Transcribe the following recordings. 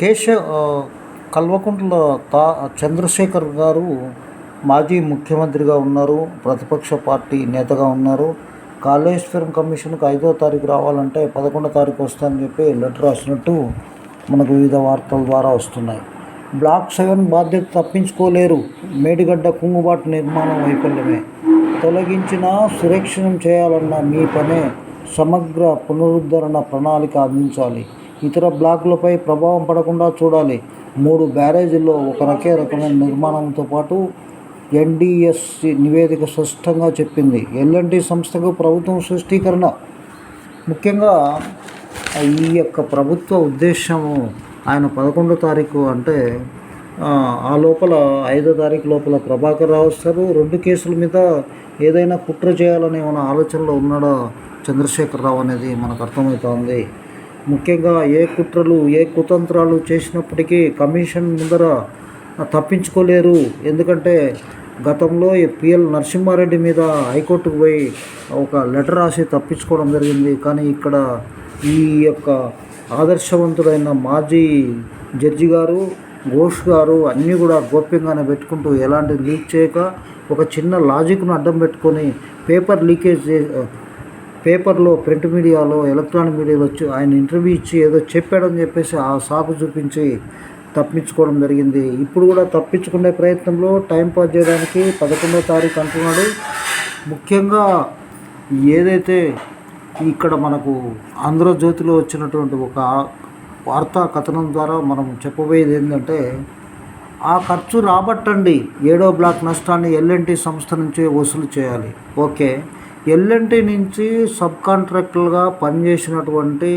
కేశవ్ కల్వకుంట్ల తా చంద్రశేఖర్ గారు మాజీ ముఖ్యమంత్రిగా ఉన్నారు ప్రతిపక్ష పార్టీ నేతగా ఉన్నారు. కాళేశ్వరం కమిషన్కి ఐదో తారీఖు రావాలంటే పదకొండో తారీఖు వస్తుందని చెప్పి లెటర్ రాసినట్టు మనకు వివిధ వార్తల ద్వారా వస్తున్నాయి. బ్లాక్ సెవెన్ బాధ్యత తప్పించుకోలేరు. మేడిగడ్డ కుంగుబాటు నిర్మాణం వైఫల్యమే. తొలగించిన సురక్షణం చేయాలన్న మీ పనే సమగ్ర పునరుద్ధరణ ప్రణాళిక అందించాలి. ఇతర బ్లాకులపై ప్రభావం పడకుండా చూడాలి. మూడు బ్యారేజీల్లో ఒక రకే రకమైన నిర్మాణంతో పాటు ఎన్డిఎస్సి నివేదిక స్పష్టంగా చెప్పింది. ఎల్ఎన్టీ సంస్థకు ప్రభుత్వం సృష్టీకరణ ముఖ్యంగా ఈ యొక్క ప్రభుత్వ ఉద్దేశము ఆయన పదకొండో తారీఖు అంటే ఆ, లోపల ఐదో తారీఖు లోపల ప్రభాకర్ రావు వస్తారు. రెండు కేసుల మీద ఏదైనా కుట్ర చేయాలనే మన ఆలోచనలో ఉన్నాడా చంద్రశేఖర్ రావు అనేది మనకు అర్థమవుతోంది. ముఖ్యంగా ఏ కుట్రలు ఏ కుతంత్రాలు చేసినప్పటికీ కమిషన్ ముందర తప్పించుకోలేరు. ఎందుకంటే గతంలో పిఎల్ నరసింహారెడ్డి మీద హైకోర్టుకు పోయి ఒక లెటర్ రాసి తప్పించుకోవడం జరిగింది. కానీ ఇక్కడ ఈ యొక్క ఆదర్శవంతుడైన మాజీ జడ్జి గారు ఘోష్ గారు అన్నీ కూడా గోప్యంగానే పెట్టుకుంటూ ఎలాంటి లీక్ చేయక ఒక చిన్న లాజిక్ను అడ్డం పెట్టుకొని పేపర్ లీకేజ్ పేపర్లో ప్రింట్ మీడియాలో ఎలక్ట్రానిక్ మీడియాలో వచ్చి ఆయన ఇంటర్వ్యూ ఇచ్చి ఏదో చెప్పాడని చెప్పేసి ఆ సాకు చూపించి తప్పించుకోవడం జరిగింది. ఇప్పుడు కూడా తప్పించుకునే ప్రయత్నంలో టైం పాస్ చేయడానికి పదకొండో తారీఖు అంటున్నాడు. ముఖ్యంగా ఏదైతే ఇక్కడ మనకు ఆంధ్రజ్యోతిలో వచ్చినటువంటి ఒక వార్తా కథనం ద్వారా మనం చెప్పబోయేది ఏంటంటే ఆ ఖర్చు రాబట్టండి ఏడో బ్లాక్ నష్టాన్ని ఎల్ఎన్టీ సంస్థ నుంచి వసూలు చేయాలి. ఓకే. ఎల్ఎన్టీ నుంచి సబ్ కాంట్రాక్టర్గా పనిచేసినటువంటి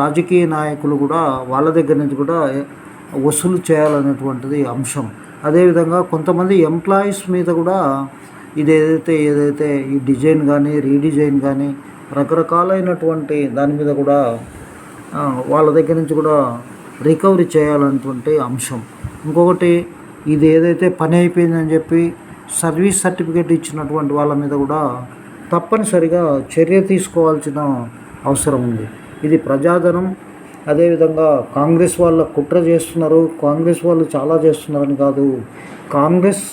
రాజకీయ నాయకులు కూడా వాళ్ళ దగ్గర నుంచి కూడా వసూలు చేయాలనేటువంటిది అంశం. అదేవిధంగా కొంతమంది ఎంప్లాయీస్ మీద కూడా ఇది ఏదైతే ఏదైతే ఈ డిజైన్ కానీ రీడిజైన్ కానీ రకరకాలైనటువంటి దాని మీద కూడా వాళ్ళ దగ్గర నుంచి కూడా రికవరీ చేయాలన్నటువంటి అంశం. ఇంకొకటి ఇది ఏదైతే పని అయిపోయిందని చెప్పి సర్వీస్ సర్టిఫికేట్ ఇచ్చినటువంటి వాళ్ళ మీద కూడా తప్పనిసరిగా చర్య తీసుకోవాల్సిన అవసరం ఉంది. ఇది ప్రజాధనం అదేవిధంగా కాంగ్రెస్ వాళ్ళ కుట్ర చేస్తున్నారు. కాంగ్రెస్ వాళ్ళు చాలా చేస్తున్నారని కాదు. కాంగ్రెస్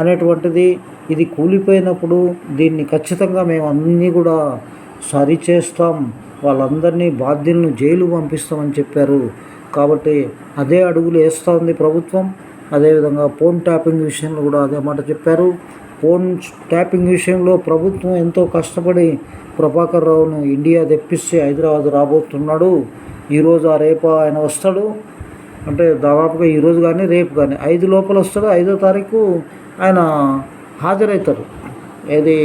అనేటువంటిది ఇది కూలిపోయినప్పుడు దీన్ని ఖచ్చితంగా మేము అన్నీ కూడా సరిచేస్తాం. వాళ్ళందరినీ బాధ్యులను జైలు పంపిస్తామని చెప్పారు. కాబట్టి అదే అడుగులు వేస్తూ ఉంది ప్రభుత్వం. అదేవిధంగా ఫోన్ ట్యాపింగ్ విషయంలో కూడా అదే మాట చెప్పారు. ఫోన్ ట్యాపింగ్ విషయంలో ప్రభుత్వం ఎంతో కష్టపడి ప్రభాకర్ రావును ఇండియా తెప్పిస్తే హైదరాబాద్ రాబోతున్నాడు. ఈరోజు ఆ రేపు ఆయన వస్తాడు. అంటే దాదాపుగా ఈరోజు కానీ రేపు కానీ. ఐదు లోపల వస్తాడు. ఐదో తారీఖు ఆయన హాజరవుతారు ఏది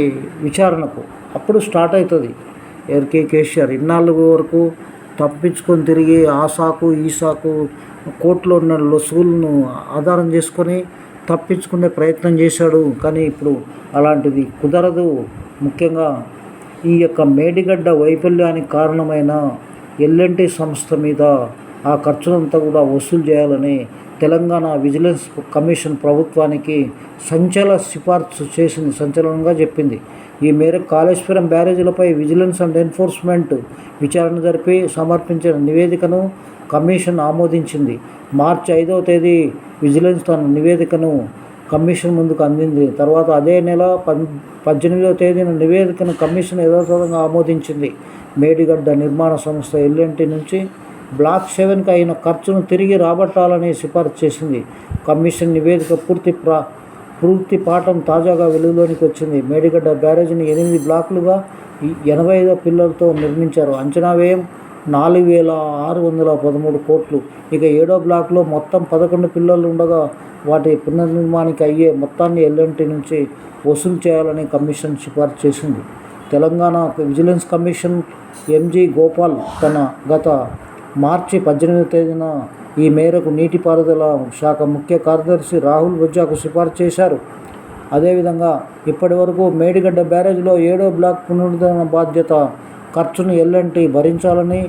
విచారణకు. అప్పుడు స్టార్ట్ అవుతుంది. ఎవరికి కేసీఆర్ ఇన్నాళ్ళు వరకు తప్పించుకొని తిరిగి ఆ సాకు ఈ సాకు కోర్టులో ఉన్న లొసుగులను ఆధారం చేసుకొని తప్పించుకునే ప్రయత్నం చేశాడు. కానీ ఇప్పుడు అలాంటిది కుదరదు. ముఖ్యంగా ఈ యొక్క మేడిగడ్డ వైఫల్యానికి కారణమైన ఎల్ఎన్టీ సంస్థ మీద ఆ ఖర్చులంతా కూడా వసూలు చేయాలని తెలంగాణ విజిలెన్స్ కమిషన్ ప్రభుత్వానికి సంచల సిఫార్సు చేసింది సంచలనంగా చెప్పింది. ఈ మేరకు కాళేశ్వరం బ్యారేజీలపై విజిలెన్స్ అండ్ ఎన్ఫోర్స్మెంట్ విచారణ జరిపి సమర్పించిన నివేదికను కమిషన్ ఆమోదించింది. మార్చి ఐదవ తేదీ విజిలెన్స్ తన నివేదికను కమిషన్ ముందుకు అందింది. తర్వాత అదే నెల పద్దెనిమిదవ తేదీన నివేదికను కమిషన్ యథాతథంగా ఆమోదించింది. మేడిగడ్డ నిర్మాణ సంస్థ ఎల్ఎన్టీ నుంచి బ్లాక్ సెవెన్కి అయిన ఖర్చును తిరిగి రాబట్టాలని సిఫార్సు చేసింది. కమిషన్ నివేదిక పూర్తి ప్రా పూర్తి పాఠం తాజాగా వెలుగులోనికి వచ్చింది. మేడిగడ్డ బ్యారేజీని ఎనిమిది బ్లాకులుగా ఎనభై ఐదో పిల్లలతో నిర్మించారు. అంచనా వ్యయం నాలుగు వేల ఆరు వందల పదమూడు కోట్లు. ఇక ఏడో బ్లాక్లో మొత్తం పదకొండు పిల్లలు ఉండగా వాటి పునర్నిర్మాణానికి అయ్యే మొత్తాన్ని ఎల్ఎన్టీ నుంచి వసూలు చేయాలని కమిషన్ సిఫార్సు చేసింది. Telangana vigilance commission MG Gopal తన గత మార్చి పద్దెనిమిదవ తేదీన ఈ మేరకు నీటిపారుదల శాఖ ముఖ్య కార్యదర్శి రాహుల్ బుజ్జాకు సిఫార్సు చేశారు. అదేవిధంగా ఇప్పటి వరకు మేడిగడ్డ బ్యారేజ్లో ఏడో బ్లాక్ పునరుద్ధరణ బాధ్యత ఖర్చును ఎల్ఎన్టీ భరించాలని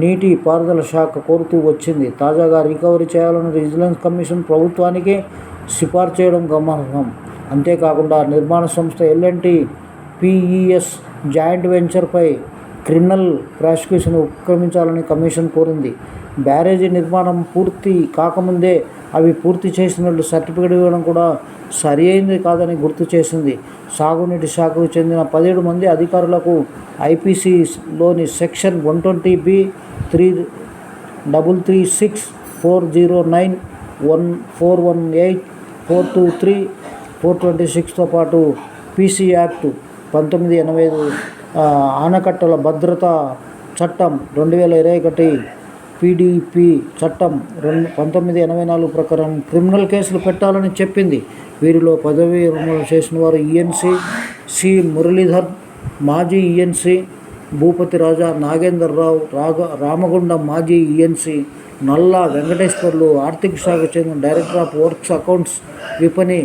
నీటి పారుదల శాఖ కోరుతూ వచ్చింది. తాజాగా రికవరీ చేయాలని విజిలెన్స్ కమిషన్ ప్రభుత్వానికి సిఫార్సు చేయడం గమనార్హం. అంతేకాకుండా నిర్మాణ సంస్థ ఎల్ఎన్టీ పిఈఎస్ జాయింట్ వెంచర్పై క్రిమినల్ ప్రాసిక్యూషన్ ఉపక్రమించాలని కమిషన్ కోరింది. బ్యారేజీ నిర్మాణం పూర్తి కాకముందే అవి పూర్తి చేసినట్లు సర్టిఫికేట్ ఇవ్వడం కూడా సరి అయింది కాదని గుర్తు చేసింది. సాగునీటి శాఖకు చెందిన పదిహేడు మంది అధికారులకు ఐపీసీలోని section one twenty B three double three six four zero nine one four one eight four two three four twenty సిక్స్తో పాటు పీసీ యాక్ట్ పంతొమ్మిది ఎనభై ఐదు ఆనకట్టల భద్రతా చట్టం రెండు వేల ఇరవై ఒకటి పీడీపీ చట్టం రెండు పంతొమ్మిది ఎనభై నాలుగు ప్రకారం క్రిమినల్ కేసులు పెట్టాలని చెప్పింది. వీరిలో పదవి విరమణ చేసిన వారు ఈఎన్సీ సి మురళీధర్ మాజీ ఈఎన్సీ భూపతి రాజా నాగేందర్ రావు రాగ రామగుండం మాజీ ఈఎన్సీ నల్లా వెంకటేశ్వర్లు ఆర్థిక శాఖకు చెందిన director of works accounts Vipani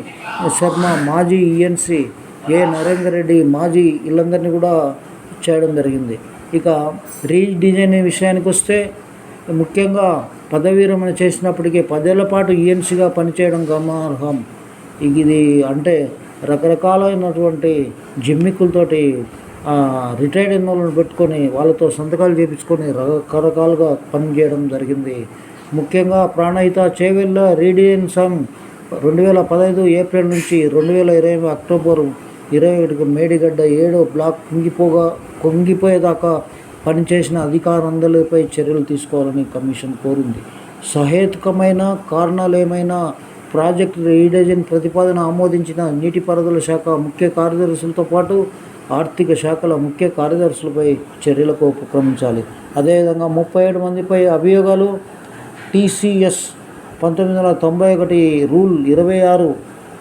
Sharma మాజీ ఈఎన్సీ ఏ నరేందర్ రెడ్డి మాజీ వీళ్ళందరినీ కూడా చేయడం జరిగింది. ఇక రీడిజైన్ విషయానికి వస్తే ముఖ్యంగా పదవీ విరమణ చేసినప్పటికీ పదేళ్ళ పాటు ఈఎన్సీగా పనిచేయడం గమనార్హం. ఇది అంటే రకరకాలైనటువంటి జిమ్మిక్కులతోటి రిటైర్డ్ అయిన వాళ్ళని పెట్టుకొని వాళ్ళతో సంతకాలు చేపించుకొని రకరకాలుగా పనిచేయడం జరిగింది. ముఖ్యంగా ప్రాణహిత చేవెళ్ళ రేడియన్ సంఘ్ రెండు వేల పదహైదు ఏప్రిల్ నుంచి రెండు వేల ఇరవై అక్టోబర్ ఇరవై ఒకటికి మేడిగడ్డ ఏడో బ్లాక్ కుంగిపోగా కుంగిపోయేదాకా పనిచేసిన అధికారులపై చర్యలు తీసుకోవాలని కమిషన్ కోరింది. సహేతుకమైన కారణాలు ఏమైనా ప్రాజెక్టు రీడిజైన్ ప్రతిపాదన ఆమోదించిన నీటిపారుదల శాఖ ముఖ్య కార్యదర్శులతో పాటు ఆర్థిక శాఖల ముఖ్య కార్యదర్శులపై చర్యలకు ఉపక్రమించాలి. అదేవిధంగా ముప్పై ఏడు మందిపై అభియోగాలు టీసీఎస్ పంతొమ్మిది వందల తొంభై ఒకటి రూల్ ఇరవై ఆరు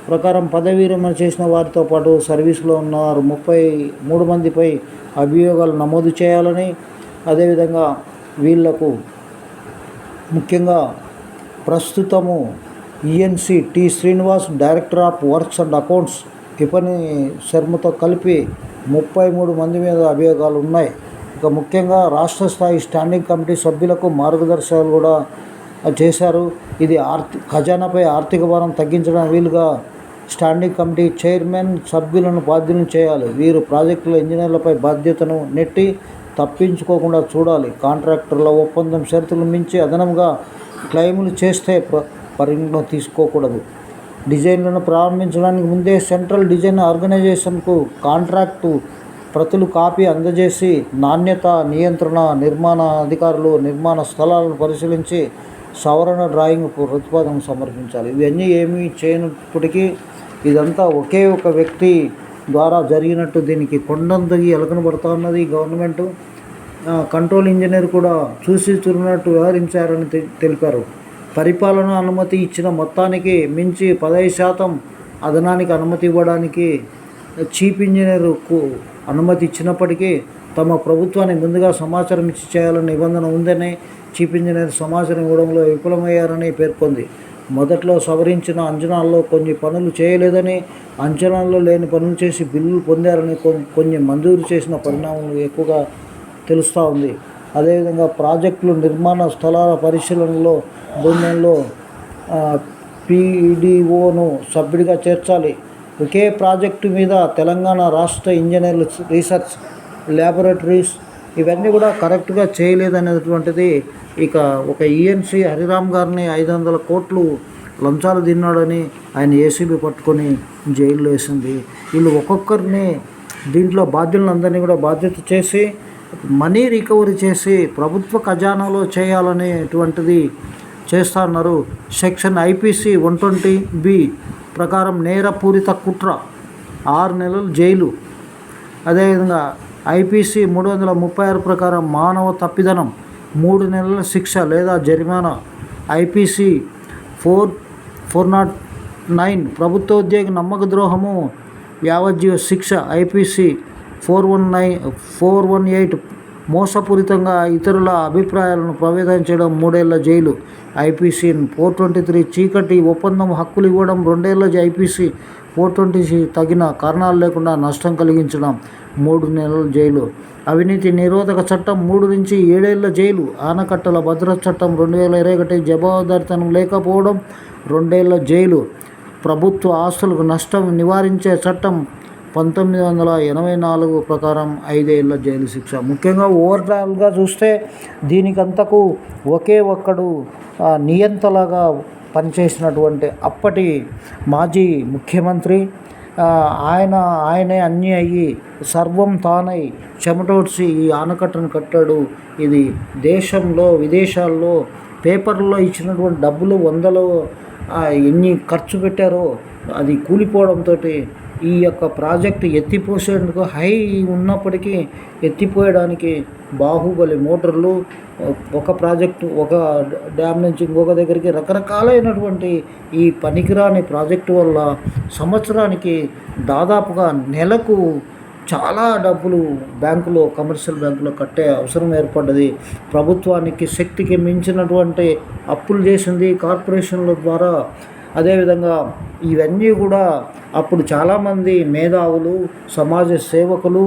ప్రకారం పదవీ విరమణ చేసిన వారితో పాటు సర్వీసులో ఉన్నవారు ముప్పై మూడు మందిపై అభియోగాలు నమోదు చేయాలని అదేవిధంగా వీళ్ళకు ముఖ్యంగా ప్రస్తుతము ENC T Srinivas director of works and accounts Vipani శర్మతో కలిపి ముప్పై మూడు మంది మీద అభియోగాలు ఉన్నాయి. ఇక ముఖ్యంగా రాష్ట్ర స్థాయి స్టాండింగ్ కమిటీ సభ్యులకు మార్గదర్శకాలు కూడా చేశారు. ఇది ఆర్థిక ఖజానాపై ఆర్థిక భారం తగ్గించడం వీలుగా స్టాండింగ్ కమిటీ చైర్మన్ సభ్యులను బాధ్యులను చేయాలి. వీరు ప్రాజెక్టుల ఇంజనీర్లపై బాధ్యతను నెట్టి తప్పించుకోకుండా చూడాలి. కాంట్రాక్టర్ల ఒప్పందం షరతులు మించి అదనంగా క్లెయిములు చేస్తే పరిగణలో తీసుకోకూడదు. డిజైన్లను ప్రారంభించడానికి ముందే సెంట్రల్ డిజైన్ ఆర్గనైజేషన్కు కాంట్రాక్టు ప్రతులు కాపీ అందజేసి నాణ్యత నియంత్రణ నిర్మాణ అధికారులు నిర్మాణ స్థలాలను పరిశీలించి సవరణ డ్రాయింగ్ ప్రతిపాదన సమర్పించాలి. ఇవన్నీ ఏమీ చేయనప్పటికీ ఇదంతా ఒకే ఒక వ్యక్తి ద్వారా జరిగినట్టు దీనికి కొండంతగి ఎలకన ఉన్నది గవర్నమెంట్. కంట్రోల్ ఇంజనీర్ కూడా చూసి చూరినట్టు వ్యవహరించారని తె- తెలిపారు. పరిపాలన అనుమతి ఇచ్చిన మొత్తానికి మించి పదహైదు శాతం అదనానికి అనుమతి ఇవ్వడానికి చీఫ్ ఇంజనీర్కు అనుమతి ఇచ్చినప్పటికీ తమ ప్రభుత్వానికి ముందుగా సమాచారం ఇచ్చి చేయాలన్న నిబంధన ఉందని చీఫ్ ఇంజనీర్ సమాచారం ఇవ్వడంలో విఫలమయ్యారని పేర్కొంది. మొదట్లో సవరించిన అంచనాల్లో కొన్ని పనులు చేయలేదని అంచనాల్లో లేని పనులు చేసి బిల్లులు పొందారని కొన్ని మంజూరు చేసిన పరిణామం ఎక్కువగా తెలుస్తూ ఉంది. అదేవిధంగా ప్రాజెక్టులు నిర్మాణ స్థలాల పరిశీలనలో బృందంలో పీడీఓను సభ్యుడిగా చేర్చాలి. ఒకే ప్రాజెక్టు మీద తెలంగాణ రాష్ట్ర ఇంజనీర్లు రీసెర్చ్ ల్యాబొరేటరీస్ ఇవన్నీ కూడా కరెక్ట్గా చేయలేదనేటువంటిది ఇక ఒక ఈఎన్సీ హరిరామ్ గారిని ఐదు వందల కోట్లు లంచాలు తిన్నాడని ఆయన ఏసీబీ పట్టుకొని జైల్లో వేసింది. వీళ్ళు ఒక్కొక్కరిని దీంట్లో బాధ్యులందరినీ కూడా బాధ్యత చేసి మనీ రికవరీ చేసి ప్రభుత్వ ఖజానాలో చేయాలనేటువంటిది చేస్తున్నారు section IPC one twenty B ప్రకారం నేరపూరిత కుట్ర ఆరు నెలలు జైలు. అదేవిధంగా ఐపీసీ మూడు వందల ముప్పై ఆరు ప్రకారం మానవ తప్పిదనం మూడు నెలల శిక్ష లేదా జరిమానా. IPC four four nought nine ప్రభుత్వోద్యోగి నమ్మక ద్రోహము యావజ్జీవ శిక్ష. IPC four one nine four one eight మోసపూరితంగా ఇతరుల అభిప్రాయాలను ప్రభావితం చేయడం మూడేళ్ళ jail. IPC four twenty three చీకటి ఒప్పందం హక్కులు ఇవ్వడం రెండేళ్ళ ఐపీసీ ఫోర్ ట్వంటీ తగిన కారణాలు లేకుండా నష్టం కలిగించడం మూడు నెలల జైలు. అవినీతి నిరోధక చట్టం మూడు నుంచి ఏడేళ్ళ జైలు. ఆనకట్టల భద్రత చట్టం రెండు వేల ఇరవై ఒకటి జవాబుదారితనం లేకపోవడం రెండేళ్ళ జైలు. ప్రభుత్వ ఆస్తులకు నష్టం నివారించే చట్టం పంతొమ్మిది వందల ఎనభై నాలుగు ప్రకారం ఐదేళ్ళ జైలు శిక్ష. ముఖ్యంగా ఓవరాల్గా చూస్తే దీనికంతకు ఒకే ఒక్కడు నియంతలాగా పనిచేసినటువంటి అప్పటి మాజీ ముఖ్యమంత్రి ఆయన ఆయనే అన్నీ అయ్యి సర్వం తానై చెమటోడ్చి ఈ ఆనకట్టను కట్టాడు. ఇది దేశంలో విదేశాల్లో పేపర్లో ఇచ్చినటువంటి డబ్బులు వందలు ఎన్ని ఖర్చు పెట్టారో అది కూలిపోవడంతో ఈ యొక్క ప్రాజెక్టు ఎత్తిపోసేందుకు హై ఉన్నప్పటికీ ఎత్తిపోయడానికి బాహుబలి మోటార్లు ఒక ప్రాజెక్టు ఒక డ్యామ్ నుంచి ఇంకొక దగ్గరికి రకరకాలైనటువంటి ఈ పనికిరాని ప్రాజెక్టు వల్ల సంవత్సరానికి దాదాపుగా నెలకు చాలా డబ్బులు బ్యాంకులో కమర్షియల్ బ్యాంకులో కట్టే అవసరం ఏర్పడ్డది. ప్రభుత్వానికి శక్తికి మించినటువంటి అప్పులు చేసింది కార్పొరేషన్ల ద్వారా. అదేవిధంగా ఇవన్నీ కూడా అప్పుడు చాలామంది మేధావులు సమాజ సేవకులు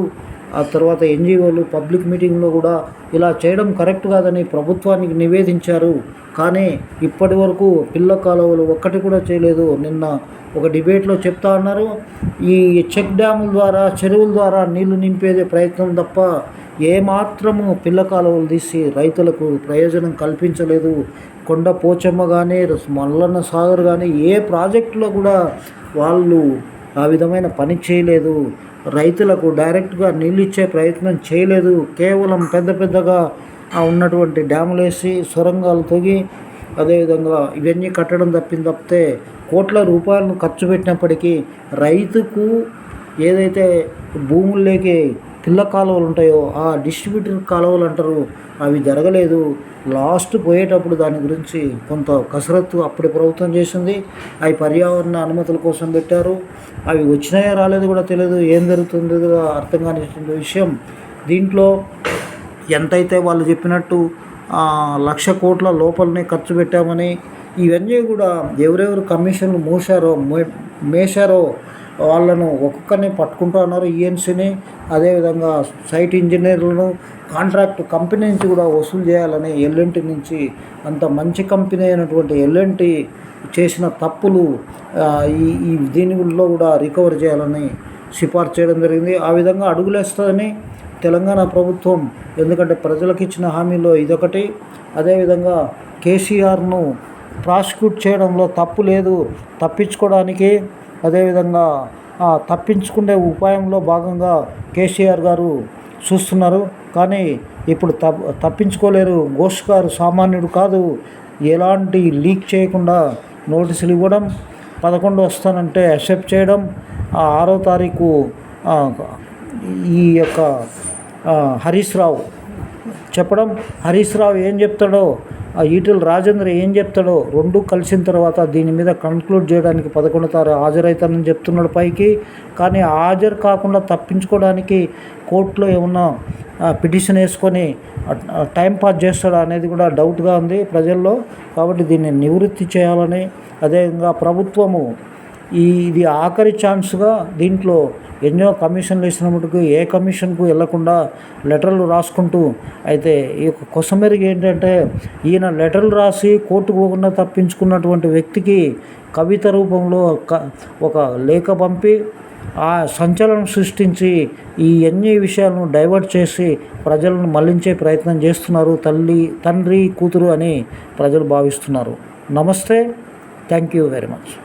ఆ తర్వాత ఎన్జిఓలు పబ్లిక్ మీటింగ్లో కూడా ఇలా చేయడం కరెక్ట్ కాదని ప్రభుత్వానికి నివేదించారు. కానీ ఇప్పటి వరకు పిల్ల కాలువలు ఒక్కటి కూడా చేయలేదు. నిన్న ఒక డిబేట్లో చెప్తా అన్నారు. ఈ చెక్ డ్యాముల ద్వారా చెరువుల ద్వారా నీళ్ళు నింపేదే ప్రయత్నం తప్ప ఏమాత్రము పిల్ల కాలువలు తీసి రైతులకు ప్రయోజనం కల్పించలేదు. కొండ పోచమ్మ కానీ మల్లన్న సాగర్ కానీ ఏ ప్రాజెక్టులో కూడా వాళ్ళు ఆ విధమైన పని చేయలేదు. రైతులకు డైరెక్ట్గా నీళ్ళు ఇచ్చే ప్రయత్నం చేయలేదు. కేవలం పెద్ద పెద్దగా ఉన్నటువంటి డ్యాములు వేసి సొరంగాలు తొగి అదేవిధంగా ఇవన్నీ కట్టడం తప్పింది తప్పితే కోట్ల రూపాయలను ఖర్చు పెట్టినప్పటికీ రైతుకు ఏదైతే భూముల్లోకి పిల్ల కాలువలు ఉంటాయో ఆ డిస్ట్రిబ్యూటర్ కాలువలు అంటారు. అవి జరగలేదు. లాస్ట్ పోయేటప్పుడు దాని గురించి కొంత కసరత్తు అప్పటి ప్రభుత్వం చేసింది. అవి పర్యావరణ అనుమతుల కోసం పెట్టారు. అవి వచ్చినాయో రాలేదు కూడా తెలియదు ఏం జరుగుతుందో కూడా అర్థం కాని విషయం. దీంట్లో ఎంతైతే వాళ్ళు చెప్పినట్టు లక్ష కోట్ల లోపలనే ఖర్చు పెట్టామని ఇవన్నీ కూడా ఎవరెవరు కమిషన్లు మూసారో మే- మేశారో వాళ్ళను ఒక్కొక్కరిని పట్టుకుంటూ ఉన్నారు ఈఎన్సీని. అదేవిధంగా సైట్ ఇంజనీర్లను కాంట్రాక్ట్ కంపెనీ నుంచి కూడా వసూలు చేయాలని ఎల్ఎన్టీ నుంచి అంత మంచి కంపెనీ అయినటువంటి ఎల్ఎన్టీ చేసిన తప్పులు ఈ ఈ దీనిలో కూడా రికవర్ చేయాలని సిఫార్సు చేయడం జరిగింది. ఆ విధంగా అడుగులేస్తుందని తెలంగాణ ప్రభుత్వం ఎందుకంటే ప్రజలకు ఇచ్చిన హామీలో ఇదొకటి. అదేవిధంగా కేసీఆర్ను ప్రాసిక్యూట్ చేయడంలో తప్పు లేదు. తప్పించుకోవడానికి అదేవిధంగా తప్పించుకునే ఉపాయంలో భాగంగా కేసీఆర్ గారు చూస్తున్నారు. కానీ ఇప్పుడు తప్ తప్పించుకోలేరు. ఘోష్ గారు సామాన్యుడు కాదు. ఎలాంటి లీక్ చేయకుండా నోటీసులు ఇవ్వడం పదకొండు వస్తానంటే అక్సెప్ట్ చేయడం ఆరో తారీఖు ఈ యొక్క హరీష్ రావు చెప్పడం. హరీష్ రావు ఏం చెప్తాడో ఆ ఈటల రాజేంద్ర ఏం చెప్తాడో రెండు కలిసిన తర్వాత దీని మీద కన్క్లూడ్ చేయడానికి పదకొండు తారీఖు హాజరవుతానని చెప్తున్నాడు పైకి. కానీ హాజరు కాకుండా తప్పించుకోవడానికి కోర్టులో ఏమన్నా పిటిషన్ వేసుకొని టైం పాస్ చేస్తాడా అనేది కూడా డౌట్గా ఉంది ప్రజల్లో. కాబట్టి దీన్ని నివృత్తి చేయాలని అదేవిధంగా ప్రభుత్వము ఇది ఆఖరి ఛాన్స్గా దీంట్లో ఎన్నో కమిషన్లు ఇచ్చినప్పటికీ ఏ కమిషన్కు వెళ్ళకుండా లెటర్లు రాసుకుంటూ అయితే ఈ యొక్క కొసమెరుగు ఏంటంటే ఈయన లెటర్లు రాసి కోర్టుకు పోకుండా తప్పించుకున్నటువంటి వ్యక్తికి కవిత రూపంలో ఒక ఒక లేఖ పంపి ఆ సంచలనం సృష్టించి ఈ అన్ని విషయాలను డైవర్ట్ చేసి ప్రజలను మళ్ళించే ప్రయత్నం చేస్తున్నారు తల్లి తండ్రి కూతురు అని ప్రజలు భావిస్తున్నారు. నమస్తే. Thank you very much.